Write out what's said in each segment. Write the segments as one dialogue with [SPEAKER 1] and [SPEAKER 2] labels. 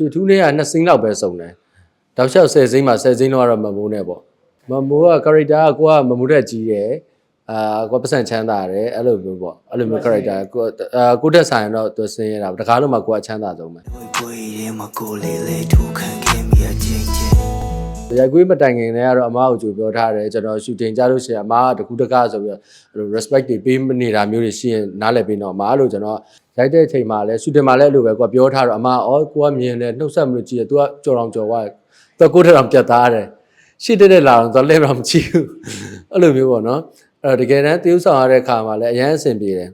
[SPEAKER 1] ရွှေထူးလေးက2စင်းလောက်ပဲစုံတယ်တောက်လျှောက်10စင်းမှာ10စင်းတော့ကတော့မမိုးနဲ့ပေါ့မမိုးက character ကကိုကမမိုးတဲ့ကြီးတယ်အာကိုကပတ်စံချမ်းသာတယ်အဲ့လိုမျိုးပေါ့အဲ့လိုမျိုး character ကိုအာကိုတက်ဆိုင်တော့သူစင်းရတာတကားလုံးမှာကိုကချမ်းသာဆုံးပဲ ရိုက်ကွေးမတိုင်ခင်တည်းကတော့အမားကိုကြိုပြောထားတယ်ကျွန်တော် shooting ကြလို့ရှိရင်အမားကတကူတကဆိုပြီးတော့အဲ့လို respect တွေပေးမနေတာမျိုးတွေရှိရင်နားလည်ပေးတော့အမားလို့ကျွန်တော်ရိုက်တဲ့အချိန်မှာလဲ shooting မှာလဲအဲ့လိုပဲကိုကပြောထားတော့အမားအော်ကိုကမြင်တယ်နှုတ်ဆက်မလို့ကြည့်ရ तू ကကြော်တော်ကြော်သွားတယ် तू ကိုထက်တော်ပြတ်သားတယ်ရှစ်တက်တက်လာတော့ तू လဲမတော့မကြည့်ဘူးအဲ့လိုမျိုးပေါ့နော်အဲ့တော့တကယ်တမ်းတည်ဥဆောင်ရတဲ့အခါမှာလဲအရန်အဆင်ပြေတယ်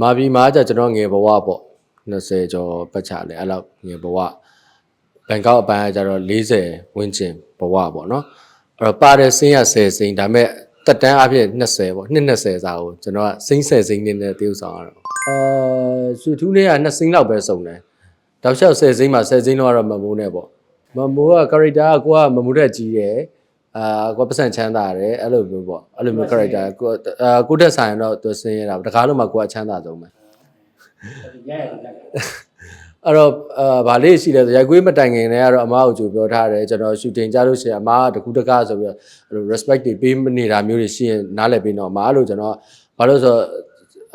[SPEAKER 1] မာဘီမာကြကျွန်တော်ငယ်ဘဝပေါ့ 20ကျော်ပတ်ချလဲအဲ့လောက်ငယ်ဘဝဘန်ကောက်အပိုင်းကကျတော့40ဝန်းကျင်ဘဝပေါ့နော်အဲ့တော့ပါတဲ့စင်းရ10စင်းဒါပေမဲ့တက်တန်းအဖြစ်20ပေါ့နှစ်20စာကိုကျွန်တော်ကစင်း10စင်းနဲ့တည်ဥဆောင်ရတော့အာရွှေထူးလေးက2စင်းလောက်ပဲစုံတယ်တောက်လျှောက်10စင်းမှာ10စင်းတော့ကတော့မမိုးနဲ့ပေါ့မမိုးက character ကကိုကမမိုးတဲ့ကြီးတယ်အာကိုကပတ်စံချမ်းသာတယ်အဲ့လိုမျိုးပေါ့အဲ့လိုမျိုး character ကိုအာကိုတက်ဆိုင်တော့သူစင်းရတာတကားလုံးမှာကိုကချမ်းသာဆုံးပဲ အဲ့တော့အာဗာလေးရှိတယ်ဆိုရိုက်ကွေးမတိုင်ခင်တည်းကတော့အမားကိုကြိုပြောထားတယ်ကျွန်တော် shooting ကြလို့ရှိရင်အမားကတကူတကဆိုပြီးတော့အဲ့လို respect တွေပေးမနေတာမျိုးတွေရှိရင်နားလည်ပေးတော့အမားလို့ကျွန်တော်ဘာလို့ဆိုတော့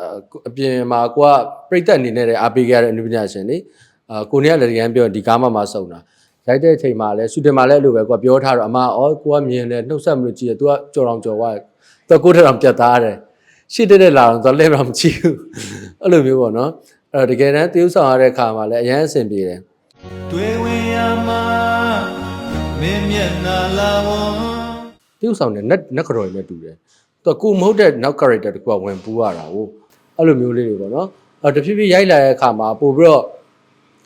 [SPEAKER 1] အာအပြင်မှာကိုကပြိတ်သက်အနေနဲ့လည်းအားပေးခဲ့ရတဲ့အနုပညာရှင်လေအာကိုနေကလည်းရန်ပြောဒီကားမှမဆုံတာရိုက်တဲ့အချိန်မှာလဲ shooting မှာလည်းအဲ့လိုပဲကိုကပြောထားတော့အမားအော်ကိုကမြင်တယ်နှုတ်ဆက်မလို့ကြည့်ရ तू ကကြော်တော်ကြော်သွားတယ် तू ကိုထက်တော်ပြတ်သားတယ်ရှစ်တက်တက်လာတော့ तू လဲမတော့မကြည့်ဘူး အဲ့လိုမျိုးပေါ့နော်အဲ့တော့တကယ်တမ်းတည်ဥဆောင်ရတဲ့အခါမှာလည်းအရန်အဆင်ပြေတယ်
[SPEAKER 2] တွေ့ဝင်ရမှာမင်းမျက်နှာလာဝန်
[SPEAKER 1] တရုပ်ဆောင်တဲ့နက်နက်ကြော်ရည်နဲ့တူတယ်သူကကိုမဟုတ်တဲ့နောက် character တကူကဝင်ပူးရတာကိုအဲ့လိုမျိုးလေးတွေပေါ့နော်အဲ့တဖြည်းဖြည်းရိုက်လာတဲ့အခါမှာပို့ပြီးတော့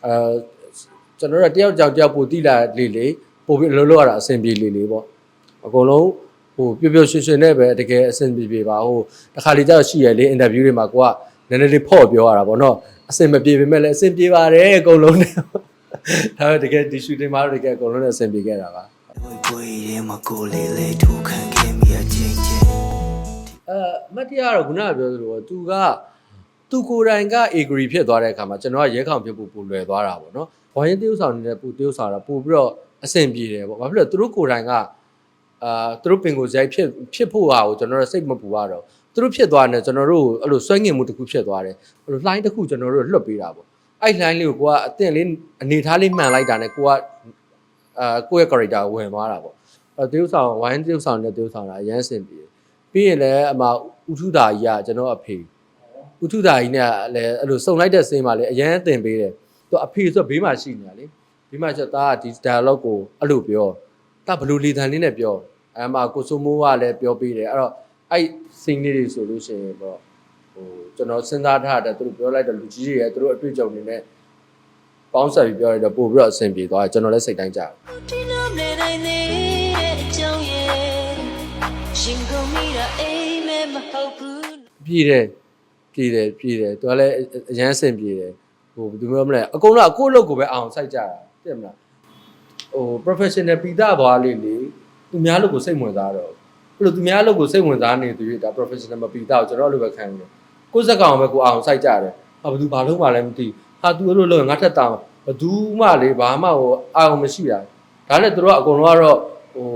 [SPEAKER 1] အဲကျွန်တော်တို့တယောက်ကြောက်တယောက်ပို့တိလာလေလေပို့ပြီးအလုပ်လုပ်ရတာအဆင်ပြေလေလေပေါ့အကုန်လုံးဟိုပျော်ပျော်ရွှင်ရွှင်နဲ့ပဲတကယ်အဆင်ပြေပြေပါဟိုတစ်ခါလေကြောက်ရှိရလေအင်တာဗျူးတွေမှာကိုက နည်းနည်းလေးဖော့ပြောရတာပေါ့နော်အဆင်မပြေပေမဲ့လည်းအဆင်ပြေပါတယ်အကုန်လုံးနဲ့ဒါပေမဲ့တကယ်ဒီ shooting မှာတော့တကယ်အကုန်လုံးနဲ့အဆင်ပြေခဲ့တာပါ
[SPEAKER 3] ပွေရဲမှာကိုလေးလေးထိုးခံခဲ့မိအချင်းချင်း
[SPEAKER 1] အဲအမတ်တရားကတော့ခုနကပြောသလိုပေါ့သူကသူကိုယ်တိုင်က agree ဖြစ်သွားတဲ့အခါမှာကျွန်တော်ကရဲခေါင်ဖြစ်ဖို့ပူလွယ်သွားတာပေါ့နော်။ဝိုင်းရင်တရုပ်ဆောင်နေတဲ့ပူတရုပ်ဆောင်တာပို့ပြီးတော့အဆင်ပြေတယ်ပေါ့။ဘာဖြစ်လို့လဲသူတို့ကိုယ်တိုင်ကအာသူတို့ပင်ကိုယ်ဇိုက်ဖြစ်ဖြစ်ဖို့ဟာကိုကျွန်တော်တို့စိတ်မပူရတော့ သူတို့ဖြစ်သွားတယ်ကျွန်တော်တို့အဲ့လိုစွဲငင်မှုတစ်ခုဖြစ်သွားတယ်။အဲ့လိုလှိုင်းတစ်ခုကျွန်တော်တို့လွတ်ပေးတာပေါ့။အဲ့လှိုင်းလေးကိုကိုကအသင့်လေးအနေထားလေးမှန်လိုက်တာနဲ့ကိုကအာကိုယ့်ရဲ့ character ကိုဝင်သွားတာပေါ့။အဲ့တရုပ်ဆောင်ဝိုင်းတရုပ်ဆောင်တဲ့တရုပ်ဆောင်တာအရင်အဆင်ပြေတယ်။ပြီးရင်လည်းအမဥထုဒါကြီးကကျွန်တော်အဖေဥထုဒါကြီးနဲ့လည်းအဲ့လိုစုံလိုက်တဲ့စင်းမှာလည်းအရန်အသင်ပေးတယ်သူအဖေဆိုဘေးမှာရှိနေတာလေဘေးမှာချက်သားကဒီ dialogue ကိုအဲ့လိုပြောတာဘလူလီတန်လေးနဲ့ပြောအမကိုစိုးမိုးကလည်းပြောပေးတယ်အဲ့တော့ အဲ့စင်းလေးတွေဆိုလို့ရှိရင်ပေါ့ဟိုကျွန်တော်စဉ်းစားထားတယ်သူတို့ပြောလိုက်တဲ့လူကြီးတွေရဲ့သူတို့အတွေ့အကြုံတွေနဲ့ပေါင်းစပ်ပြီးပြောရတော့ပို့ပြီးတော့အဆင်ပြေသွားတယ်ကျွန်တော်လည်းစိတ်တိုင်းကြတယ်
[SPEAKER 4] ဒီလိုနေနိုင်နေတဲ့အကြောင်းရဲ့ရှင်ကုန်မိတာအိမ်မဲမဟုတ်ဘူး
[SPEAKER 1] ပြည်တယ်ပြည်တယ်ပြည်တယ်သူကလည်းအရန်အဆင်ပြည်တယ်ဟိုဘယ်သူမျိုးမလဲအကုန်လုံးကကိုယ့်အလုပ်ကိုပဲအောင်စိုက်ကြတာသိမလားဟို professional ပြီးသားသွားလေးလေသူများလုပ်ကိုစိတ်ဝင်စားတော့ အဲ့လိုသူများလုပ်ကိုစိတ်ဝင်စားနေသူတွေဒါ professional မပြီးသားကိုကျွန်တော်အဲ့လိုပဲခံနေကိုယ်စက်ကောင်ပဲကိုအောင်စိုက်ကြတယ်ဟာဘယ်သူဘာလုပ်မှလည်းမသိဟာသူအဲ့လိုလုပ်ရင်ငါထက်တာဘယ်သူမှလေဘာမှဟိုအောင်မရှိတာဒါနဲ့သူတို့ကအကုန်လုံးကတော့ဟို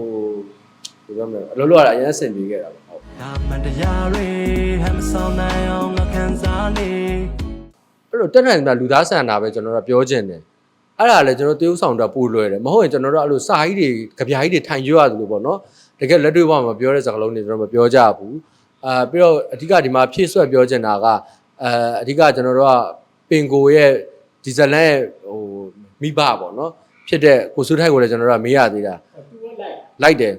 [SPEAKER 1] ဘယ်လိုမလဲအလုပ်လုပ်ရတာအရန်အဆင်ပြေခဲ့တာပေါ့ဟုတ်
[SPEAKER 2] ဒါမှန်တရားတွေဟမ်ဆောင်နိုင်အောင်ငါခံစားနေ
[SPEAKER 1] အဲ့လိုတက်နိုင်တာလူသားဆန်တာပဲကျွန်တော်တို့ပြောချင်တယ်အဲ့ဒါလည်းကျွန်တော်တရုပ်ဆောင်တော့ပို့လွယ်တယ်မဟုတ်ရင်ကျွန်တော်တို့အဲ့လိုစာကြီးတွေကြပြားကြီးတွေထိုင်ရွရတယ်လို့ပေါ့နော် တကယ်လက်တွေ့ဘဝမှာပြောတဲ့စကားလုံးတွေကျွန်တော်မပြောကြဘူးအာပြီးတော့အဓိကဒီမှာဖြည့်ဆွက်ပြောချင်တာကအဲအဓိကကျွန်တော်တို့ကပင်ကိုရဲ့ဒီဇလန်ရဲ့ဟိုမိဘပေါ့နော်ဖြစ်တဲ့ကိုစုထိုက်ကိုလည်းကျွန်တော်တို့ကမေးရသေးတာလိုက်တယ်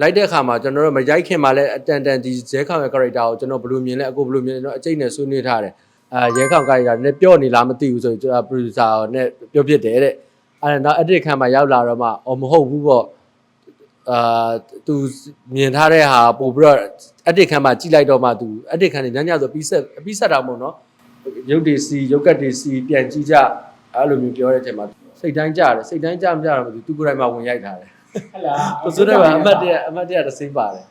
[SPEAKER 1] လိုက်တဲ့အခါမှာကျွန်တော်တို့မရိုက်ခင်မှာလည်းအတန်တန်ဒီဇဲခေါင်ရဲ့ character ကိုကျွန်တော်ဘယ်လိုမြင်လဲအကိုဘယ်လိုမြင်လဲတော့အကျိတ်နဲ့ဆွေးနွေးထားတယ်အာရဲခေါင်ကိုက်တာနဲ့ပြော့နေလားမသိဘူးဆိုကျွန်တော် producer နဲ့ပြောပြတယ်တဲ့အဲ့ဒါနောက် edit ခန်းမှာရောက်လာတော့မှအော်မဟုတ်ဘူးပေါ့ အာသူမြင်ထားတဲ့ဟာပို့ပြီးတော့ edit ခန်းမှာကြည့်လိုက်တော့မှသူ edit ခန်းနေညညဆိုပြီးဆက်ပြီးဆက်တာမဟုတ်နော်ရုပ်တွေစီရုပ်ကတ်တွေစီပြန်ကြည့်ကြအဲ့လိုမျိုးပြောတဲ့အချိန်မှာစိတ်တိုင်းကြတယ်စိတ်တိုင်းကြမကြတော့မသိဘူးသူကိုယ်တိုင်မှဝင်ရိုက်ထားတယ်
[SPEAKER 5] ဟဲ့လား
[SPEAKER 1] သူဆိုတော့အမတ်တရအမတ်တရတစ်စိမ့်ပါတယ်